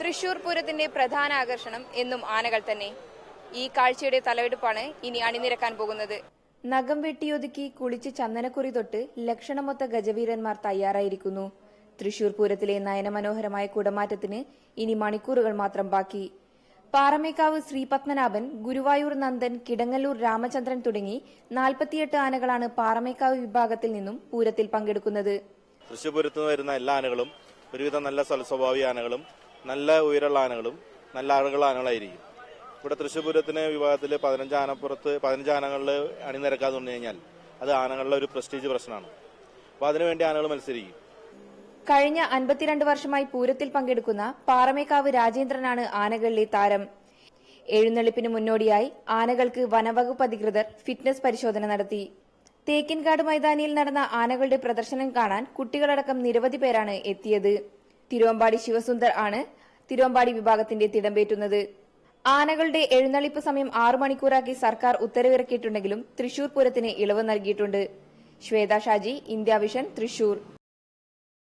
തൃശൂർ പൂരത്തിന്റെ പ്രധാന ആകർഷണം എന്നും ആനകൾ തന്നെ. ഈ കാഴ്ചയുടെ തലവെടുപ്പാണ് ഇനി അണിനിരക്കാൻ പോകുന്നത്. നഖം വെട്ടിയൊതുക്കി കുളിച്ച് ചന്ദനക്കുറി തൊട്ട് ലക്ഷണമൊത്ത ഗജവീരന്മാർ തയ്യാറായിരിക്കുന്നു. തൃശൂർ പൂരത്തിലെ നയനമനോഹരമായ കുടമാറ്റത്തിന് ഇനി മണിക്കൂറുകൾ മാത്രം ബാക്കി. പാറമേക്കാവ് ശ്രീപത്മനാഭൻ ഗുരുവായൂർ നന്ദൻ കിടങ്ങല്ലൂർ രാമചന്ദ്രൻ തുടങ്ങി നാൽപ്പത്തിയെട്ട് ആനകളാണ് പാറമേക്കാവ് വിഭാഗത്തിൽ നിന്നും പൂരത്തിൽ പങ്കെടുക്കുന്നത്. തൃശൂർ പൂരത്തുനിന്ന് വരുന്ന എല്ലാ ആനകളും ഒരുവിധം നല്ല സ്വഭാവി ആനകളും നല്ല ഉയരമുള്ള ആനകളും നല്ല ആളുകളുള്ള ആനകളായിരിക്കും. ഇവിടെ തൃശ്ശൂർ പൂരത്തിന് വിഭാഗത്തിൽ പതിനഞ്ച് ആനപ്പുറത്ത് പതിനഞ്ച് ആനകളിൽ അണിനിരക്കാന്ന് പറഞ്ഞു കഴിഞ്ഞാൽ അത് ആനകളുടെ ഒരു പ്രസ്റ്റീജ് പ്രശ്നമാണ്. അപ്പോൾ അതിനുവേണ്ടി ആനകൾ മത്സരിക്കും. കഴിഞ്ഞ അൻപത്തിരണ്ട് വർഷമായി പൂരത്തിൽ പങ്കെടുക്കുന്ന പാറമേക്കാവ് രാജേന്ദ്രനാണ് ആനകളിലെ താരം. എഴുന്നള്ളിപ്പിന് മുന്നോടിയായി ആനകൾക്ക് വനവകുപ്പ് അധികൃതർ ഫിറ്റ്നസ് പരിശോധന നടത്തി. തേക്കിൻകാട് മൈതാനിയിൽ നടന്ന ആനകളുടെ പ്രദർശനം കാണാൻ കുട്ടികളടക്കം നിരവധി പേരാണ് എത്തിയത്. തിരുവമ്പാടി ശിവസുന്ദർ ആണ് തിരുവമ്പാടി വിഭാഗത്തിന്റെ തിടമ്പേറ്റുന്നത്. ആനകളുടെ എഴുന്നള്ളിപ്പ് സമയം ആറു മണിക്കൂറാക്കി സർക്കാർ ഉത്തരവിറക്കിയിട്ടുണ്ടെങ്കിലും തൃശൂർ പൂരത്തിന് ഇളവ് നൽകിയിട്ടുണ്ട്. Shwetha Shaji India vision Thrissur.